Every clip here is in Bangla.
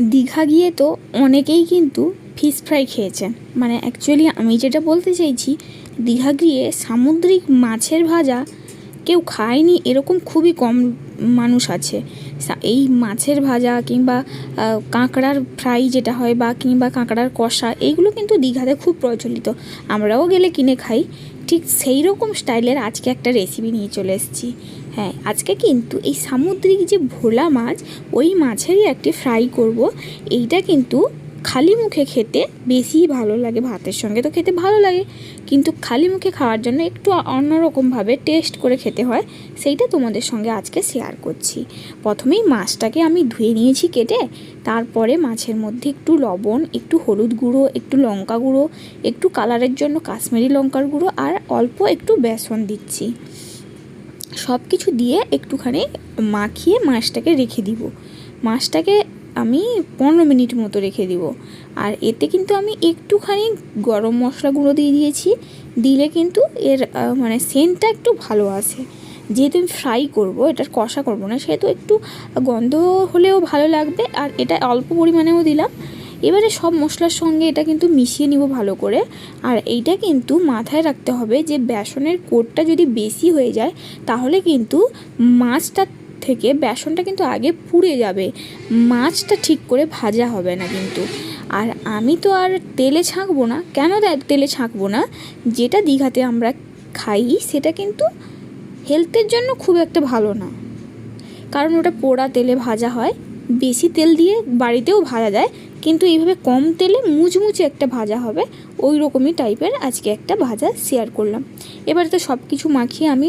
দীঘা গিয়ে তো অনেকেই কিন্তু ফিশ ফ্রাই খেয়েছেন। মানে অ্যাকচুয়ালি আমি যেটা বলতে চাইছি, দীঘা গিয়ে সামুদ্রিক মাছের ভাজা কেউ খায়নি, এরকম খুবই কম মানুষ আছে। এই মাছের ভাজা কিংবা কাঁকড়ার ফ্রাই যেটা হয় বা কিংবা কাঁকড়ার কষা, এইগুলো কিন্তু দীঘাতে খুব প্রচলিত। আমরাও গেলে কিনে খাই। ঠিক সেই রকম স্টাইলের আজকে একটা রেসিপি নিয়ে চলে এসেছি। হ্যাঁ আজকে কিন্তু এই সামুদ্রিক যে ভোলা মাছ, ওই মাছেরই একটি ফ্রাই করব। এইটা কিন্তু খালি মুখে খেতে বেশি ভালো লাগে, ভাতের সঙ্গে তো খেতে ভালো লাগে। কিন্তু খালি মুখে খাওয়ার জন্য একটু অন্যরকমভাবে টেস্ট করে খেতে হয়, সেইটা তোমাদের সঙ্গে আজকে শেয়ার করছি। প্রথমেই মাছটাকে আমি ধুয়ে নিয়েছি কেটে, তারপরে মাছের মধ্যে একটু লবণ, একটু হলুদ গুঁড়ো, একটু লঙ্কা গুঁড়ো, একটু কালারের জন্য কাশ্মীরি লঙ্কার গুঁড়ো, আর অল্প একটু বেসন দিচ্ছি। সব কিছু দিয়ে একটুখানি মাখিয়ে মাছটাকে রেখে দিব। মাছটাকে আমি পনেরো মিনিট মতো রেখে দিব। আর এতে কিন্তু আমি একটুখানি গরম মশলা গুঁড়ো দিয়ে দিয়েছি। দিলে কিন্তু এর মানে সেন্টটা একটু ভালো আসে যেহেতু আমি ফ্রাই করব এটার কষা করব না, সেহেতু একটু গন্ধ হলেও ভালো লাগবে। আর এটা অল্প পরিমাণেও দিলাম। এবারে সব মশলার সঙ্গে এটা কিন্তু মিশিয়ে নিব ভালো করে। আর এইটা কিন্তু মাথায় রাখতে হবে যে বেসনের কোটটা যদি বেশি হয়ে যায়, তাহলে কিন্তু মাছটা থেকে বেসনটা কিন্তু আগে পুড়ে যাবে। মাছটা ঠিক করে ভাজা হবে না কিন্তু। আর আমি তো আর তেলে ছাঁকবো না। কেন তেলে ছাঁকবো না? যেটা দীঘাতে আমরা খাই, সেটা কিন্তু হেলথের জন্য খুব একটা ভালো না। কারণ ওটা পোড়া তেলে ভাজা হয়। বেশি তেল দিয়ে বাড়িতেও ভাজা যায়। কিন্তু এইভাবে কম তেলে মুচমুচে একটা ভাজা হবে ওই রকমই টাইপের আজকে একটা ভাজা শেয়ার করলাম। এবারে তো সব কিছু মাখিয়ে আমি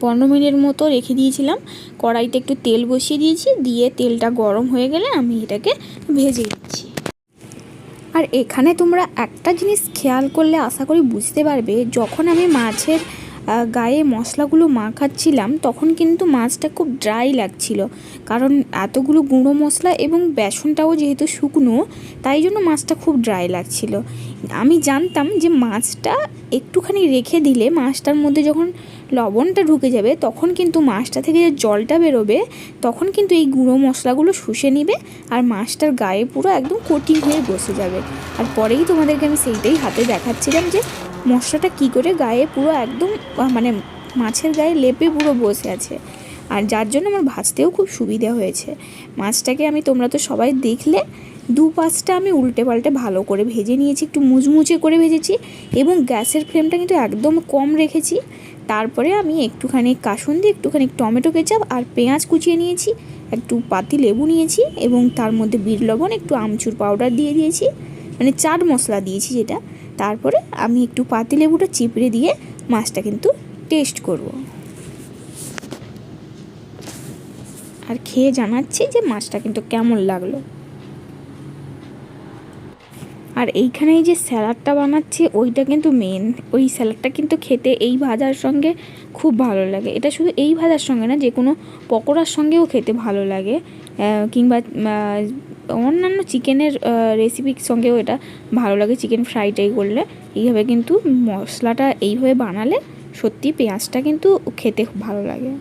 পনেরো মিনিটের মতো রেখে দিয়েছিলাম। কড়াইতে একটু তেল বসিয়ে দিয়েছি, দিয়ে তেলটা গরম হয়ে গেলে আমি এটাকে ভেজে দিচ্ছি আর এখানে তোমরা একটা জিনিস খেয়াল করলে আশা করি বুঝতে পারবে, যখন আমি মাছের গায়ে মশলাগুলো মাখাচ্ছিলাম, তখন কিন্তু মাছটা খুব ড্রাই লাগছিল। কারণ এতগুলো গুঁড়ো মশলা এবং বেসনটাও যেহেতু শুকনো, তাই জন্য মাছটা খুব ড্রাই লাগছিল। আমি জানতাম যে মাছটা একটুখানি রেখে দিলে মাছটার মধ্যে যখন লবণটা ঢুকে যাবে, তখন কিন্তু মাছটা থেকে যে জলটা বেরোবে, তখন কিন্তু এই গুঁড়ো মশলাগুলো শুষে নিবে আর মাছটার গায়ে পুরো একদম কোটিং হয়ে বসে যাবে। আর পরেই তোমাদেরকে আমি সেইটাই হাতে দেখাচ্ছিলাম যে মশলাটা কি করে গায়ে পুরো একদম মানে মাছের গায়ে লেপে পুরো বসে আছে। আর যার জন্য আমার ভাজতেও খুব সুবিধা হয়েছে। মাছটাকে আমি, তোমরা তো সবাই দেখলে, দু পাঁচটা আমি উল্টে পাল্টে ভালো করে ভেজে নিয়েছি, একটু মুচমুচে করে ভেজেছি এবং গ্যাসের ফ্লেমটা কিন্তু একদম কম রেখেছি। তারপরে আমি একটুখানি কাসুন্দি, একটুখানি টমেটো কেচাপ আর পেঁয়াজ কুচিয়ে নিয়েছি, একটু পাতি লেবু নিয়েছি এবং তার মধ্যে বিট লবণ, একটু আমচুর পাউডার দিয়ে দিয়েছি। মানে চাট মশলা দিয়েছি যেটা। তারপরে আমি একটু পাতি লেবুটা চিপড়ে দিয়ে মাছটা কিন্তু টেস্ট করব। আর খেয়ে জানাচ্ছি যে মাছটা কিন্তু কেমন লাগল। আর এইখানে এই যে স্যালাডটা বানাচ্ছি, ওইটা কিন্তু মেন ওই স্যালাডটা কিন্তু খেতে এই ভাজার সঙ্গে খুব ভালো লাগে। এটা শুধু এই ভাজার সঙ্গে না যে কোনো পকোড়ার সঙ্গেও খেতে ভালো লাগে। কিংবা অন্যান্য চিকেনের রেসিপির সঙ্গেও এটা ভালো লাগে। চিকেন ফ্রাইটাই করলে। এইভাবে কিন্তু মশলাটা এইভাবে বানালে সত্যি পেঁয়াজটা কিন্তু খেতে খুব ভালো লাগে।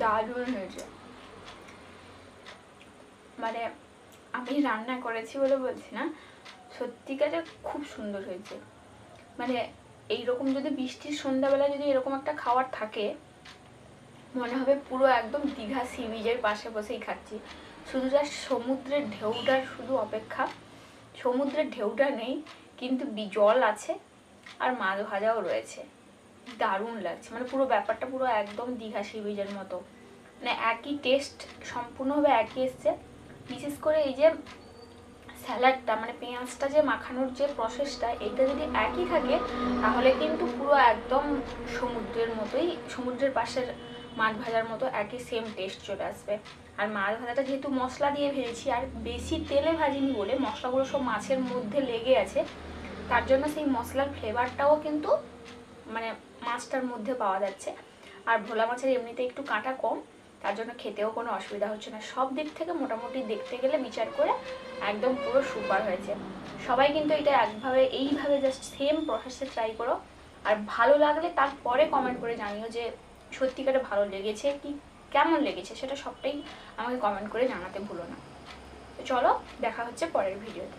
দারুণ হয়েছে। মানে আমি রান্না করেছি বলে বলছি না, সত্যিকারে খুব সুন্দর হয়েছে। মানে এইরকম যদি বৃষ্টির সন্ধ্যাবেলা যদি এরকম একটা খাবার থাকে, মনে হবে পুরো একদম দীঘা সি বিচের পাশে বসেই খাচ্ছি। শুধু যা সমুদ্রের ঢেউটার শুধু অপেক্ষা, সমুদ্রের ঢেউটা নেই, কিন্তু জল আছে আর মাছ ভাজাও রয়েছে। দারুণ লাগছে মানে পুরো ব্যাপারটা পুরো একদম দীঘা সি বিচের মতো। মানে একই টেস্ট সম্পূর্ণভাবে একই এসছে। বিশেষ করে এই যে স্যালাডটা মানে পেঁয়াজটা যে মাখানোর যে প্রসেসটা এটা যদি একই থাকে, তাহলে কিন্তু পুরো একদম সমুদ্রের মতোই, সমুদ্রের পাশের মাছ ভাজার মতো একই সেম টেস্ট চলে আসবে। আর মাছ ভাজাটা যেহেতু মশলা দিয়ে ভেজেছি, আর বেশি তেলে ভাজিনি বলে মশলাগুলো সব মাছের মধ্যে লেগে আছে, তার জন্য সেই মশলার ফ্লেভারটাও কিন্তু মানে মাছটার মধ্যে পাওয়া যাচ্ছে। আর ভোলা মাছের এমনিতে একটু কাঁটা কম তার জন্য খেতেও কোনো অসুবিধা হচ্ছে না। সব দিক থেকে মোটামুটি দেখতে গেলে বিচার করে একদম পুরো সুপার হয়েছে। সবাই কিন্তু এটা একভাবে, এইভাবে জাস্ট সেম প্রসেসে ট্রাই করো। আর ভালো লাগলে তারপরে কমেন্ট করে জানিও যে সত্যিকারে ভালো লেগেছে কি, কেমন লেগেছে সেটা সবটাই আমাকে কমেন্ট করে জানাতে ভুলো না। তো চলো, দেখা হচ্ছে পরের ভিডিওতে